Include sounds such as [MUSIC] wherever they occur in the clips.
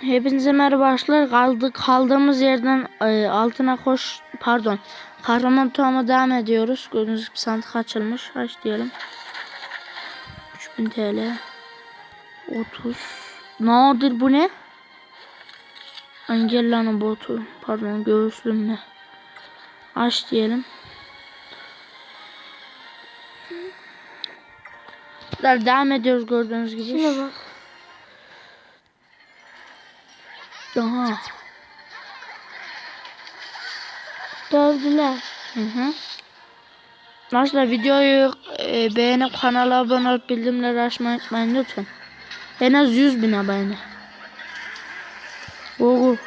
Hepinize merhaba arkadaşlar. Kaldık, kaldığımız yerden e, altına koş pardon. Kahraman tuğama devam ediyoruz. Gördüğünüz gibi sandık açılmış. Aç diyelim. 3000 TL. 30. Nadir bu ne? Angela'nın botu. Pardon göğüslüm ne? Aç diyelim. Devam ediyoruz gördüğünüz gibi. Şuna bak. Aha. Dövdüler. Hı hı. Arkadaşlar videoyu e, beğenip kanala abone olup bildirimleri açmayı unutmayın lütfen. En az 100 bin abone. Google.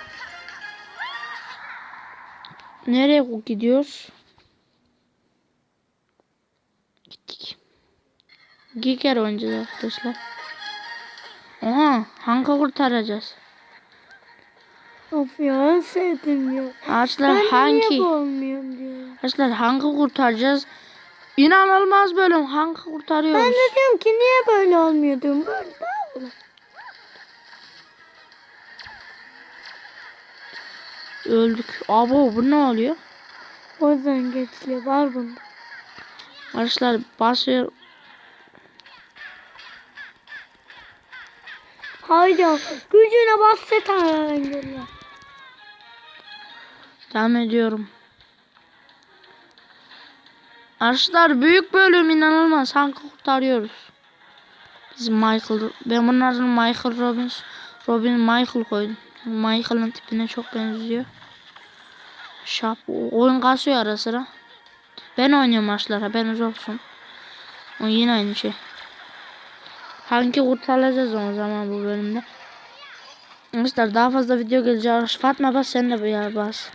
Nereye gidiyoruz? Gittik. Kere oynayacağız arkadaşlar. Oha, hangi kurtaracağız? Of ya sevdim ya. Arkadaşlar Ben hangi? diyor. Arkadaşlar hangi kurtaracağız? İnanılmaz bölüm. Hangi kurtarıyoruz? Ben de diyorum ki niye böyle olmuyor diyorum. Böyle. Öldük. Abo bu ne oluyor? O yüzden geçiliyor. Var bunda. Arkadaşlar basıyor. Haydi gücüne bas set. Devam ediyorum. Arkadaşlar büyük bölüm inanılmaz. Hangi kurtarıyoruz? Biz Michael. Ben bunların Michael Robbins. Robin Michael koydum. Michael'ın tipine çok benziyor. Şap. Oyun kasıyor ara sıra. Ben oynuyorum maçlara. Haberiniz olsun. O yine aynı şey. Hangi kurtaracağız o zaman bu bölümde? Arkadaşlar daha fazla video gelecek. Fatma bas sen de bir yer bas.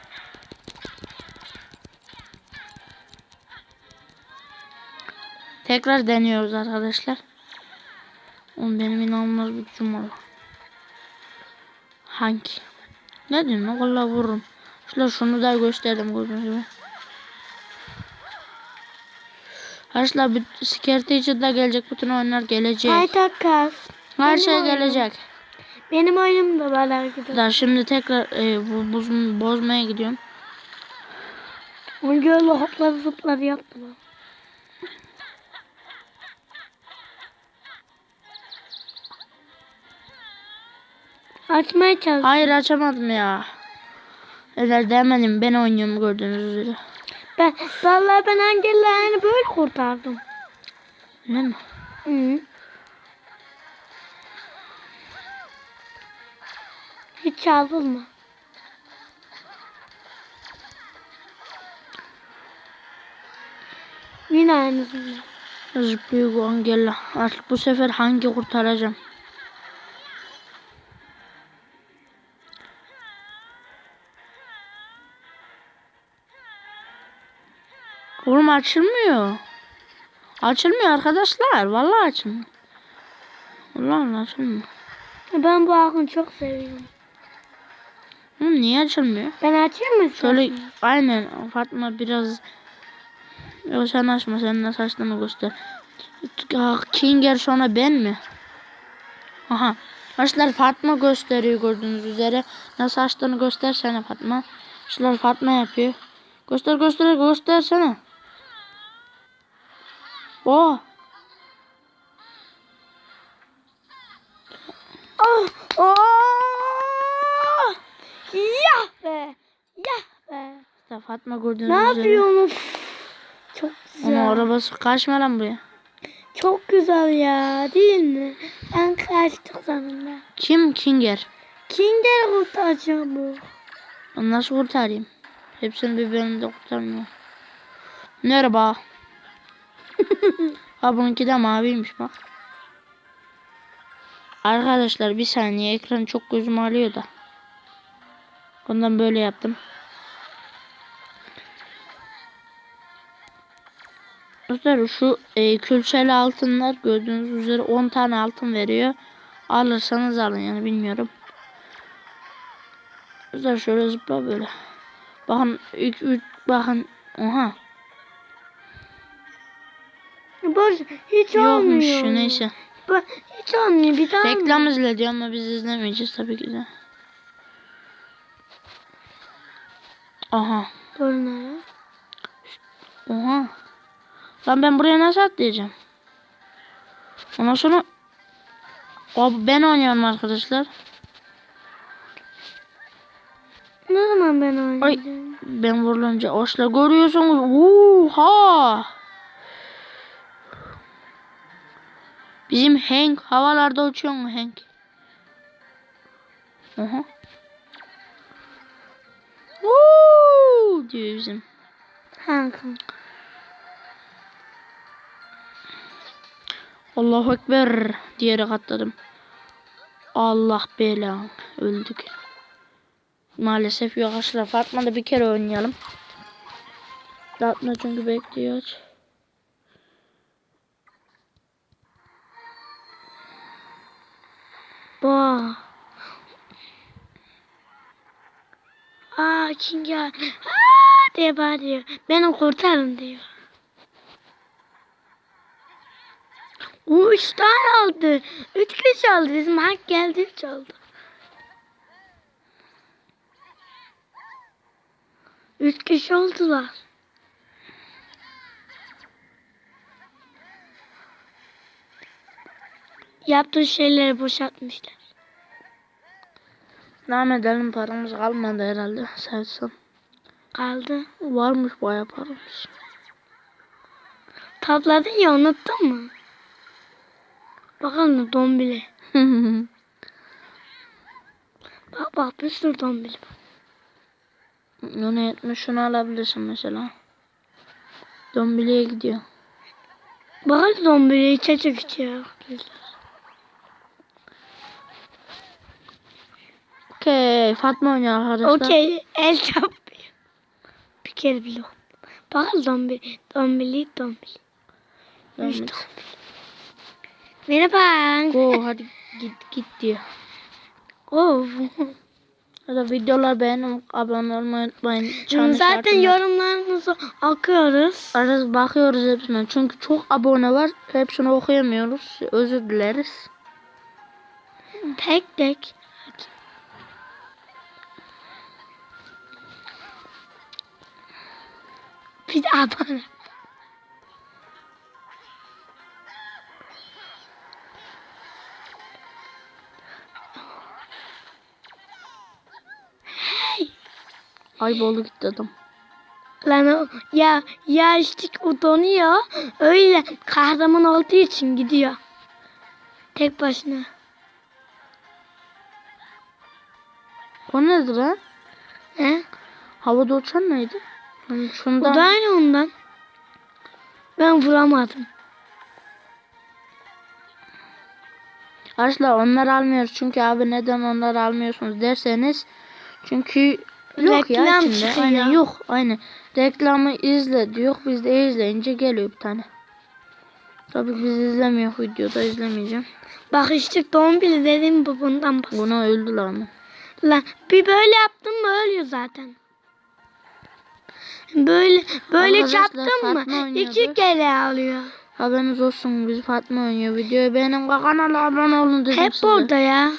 Tekrar deniyoruz arkadaşlar. Oğlum benim inanılmaz bir var. Hangi? Ne diyorsun? lan? Vallahi vururum. Şöyle şunu da gösterdim gördüğünüz gibi. Arkadaşlar bir Security de gelecek. Bütün oyunlar gelecek. Hay takas. Her şey gelecek. Benim oyunum da var arkadaşlar. Şimdi tekrar e, bu buz, bozmaya gidiyorum. Onu gördü hopları zıpları yaptılar. Açmaya çalıştım. Hayır açamadım ya. Öyle demedim. Ben oynuyorum gördüğünüz üzere. Ben, vallahi ben engellerini böyle kurtardım. Değil mi? Hı. Çaldırma. Yine aynısını. Zıplıyor Angela. Artık bu sefer hangi kurtaracağım? Oğlum açılmıyor. Açılmıyor arkadaşlar. Vallahi açılmıyor. Vallahi açılmıyor. Ben bu akını çok seviyorum. Niye açılmıyor? Ben açayım mı? Şöyle aynen Fatma biraz Yok sen açma sen nasıl açtığını göster. Ah, Kinger sonra ben mi? Aha. Arkadaşlar Fatma gösteriyor gördüğünüz üzere. Nasıl açtığını göstersene Fatma. Arkadaşlar Fatma yapıyor. Göster göster göstersene. Oh. Oh, oh! Be! Yah be! İşte Fatma gördüğünüz Ne üzere. yapıyorsun? Çok güzel. arabası kaçma lan buraya. Çok güzel ya değil mi? Ben kaçtık sonunda. Kim Kinger? Kinder kurtaracağım bu. Ben nasıl kurtarayım? Hepsini bir bölümde kurtarmıyor. Merhaba. [LAUGHS] ha bununki de maviymiş bak. Arkadaşlar bir saniye ekran çok gözüm ağrıyor da. Ondan böyle yaptım. Dostlar şu e, külçeli altınlar gördüğünüz üzere 10 tane altın veriyor. Alırsanız alın yani bilmiyorum. Dostlar şöyle zıpla böyle. Bakın ilk üç bakın oha Boş hiç yokmuş olmuyor. neyse. Bak, hiç olmuyor bir daha Reklam izledi ama biz izlemeyeceğiz tabii ki de. Aha. Torunlara. Oha. Lan ben buraya nasıl atlayacağım? Ondan sonra Abi ben oynuyorum arkadaşlar. Ne zaman ben oynayacağım? Ben vurulunca oşla görüyorsunuz. Oha. Bizim Hank havalarda uçuyor mu Hank? Aha. Woo diyor bizim. Hangi? Allahu Ekber diyerek atladım. Allah belan. Öldük. Maalesef yok arkadaşlar. Fatma da bir kere oynayalım. Fatma çünkü bekliyor. Bu. Aa kim ya? Aa diye bağırıyor. Beni kurtarın diyor. O üç tane aldı. Üç kişi aldı. Bizim hak geldi üç aldı. Üç kişi oldular. Yaptığı şeyleri boşaltmışlar. Devam edelim paramız kalmadı herhalde. Sevsem. Kaldı. Varmış bayağı paramız. Topladın ya unuttun mu? Bakalım dombili. [LAUGHS] Bak bak bir sürü dombili. Onu yetmiş şunu alabilirsin mesela. Dombiliye gidiyor. Bakalım dombili içecek içiyor. Okey. Fatma oynuyor arkadaşlar. Okey el çarpıyor. Bile oldu. Bakalım dombili. Dombili dombili. Dombili. Merhaba. Go hadi git git diyor. Ya da videolar beğenip abone olmayı unutmayın. Çanı Zaten şartını- yorumlarınızı okuyoruz. Arada bakıyoruz hepsine. Çünkü çok abone var. Hepsini okuyamıyoruz. Özür dileriz. Tek tek. Bir de abone. Ayboldu gitti adam. Lan o ya ya o donuyor. Öyle kahraman olduğu için gidiyor. Tek başına. O nedir lan? He? Havada uçan neydi? O şundan. da aynı ondan. Ben vuramadım. Arkadaşlar onları almıyoruz. Çünkü abi neden onları almıyorsunuz derseniz. Çünkü yok ya Reklam içinde. çıkıyor. Aynen yok. Aynen. Reklamı izle diyor. Biz de izleyince geliyor bir tane. Tabii biz izlemiyor videoda izlemeyeceğim. Bak işte dombili dedim bu bundan bas. Buna öldü lan. Lan bir böyle yaptın mı ölüyor zaten. Böyle böyle Arkadaşlar, çarptın mı iki kere alıyor. Haberiniz olsun biz Fatma oynuyor videoyu beğenin kanala abone olun dedim Hep size. burada ya.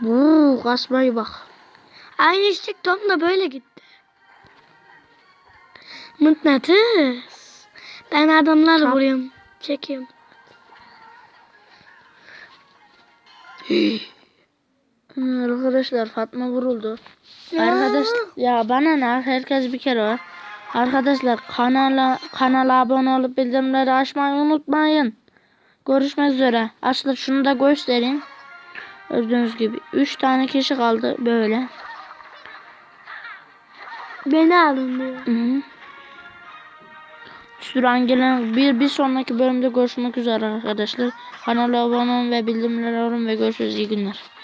Buu kasmayı bak. Aynı işte Tom da böyle gitti. Mıknatıs. Ben adamları Çap. vuruyorum. Çekiyorum. Arkadaşlar Fatma vuruldu. Arkadaş ya bana ne herkes bir kere var. Arkadaşlar kanala kanala abone olup bildirimleri açmayı unutmayın. Görüşmek üzere. Arkadaşlar şunu da göstereyim. Gördüğünüz gibi 3 tane kişi kaldı böyle. Beni alın diyor. Hı -hı. Süren gelen bir bir sonraki bölümde görüşmek üzere arkadaşlar. Kanala abone olun ve bildirimleri alın ve görüşürüz. İyi günler.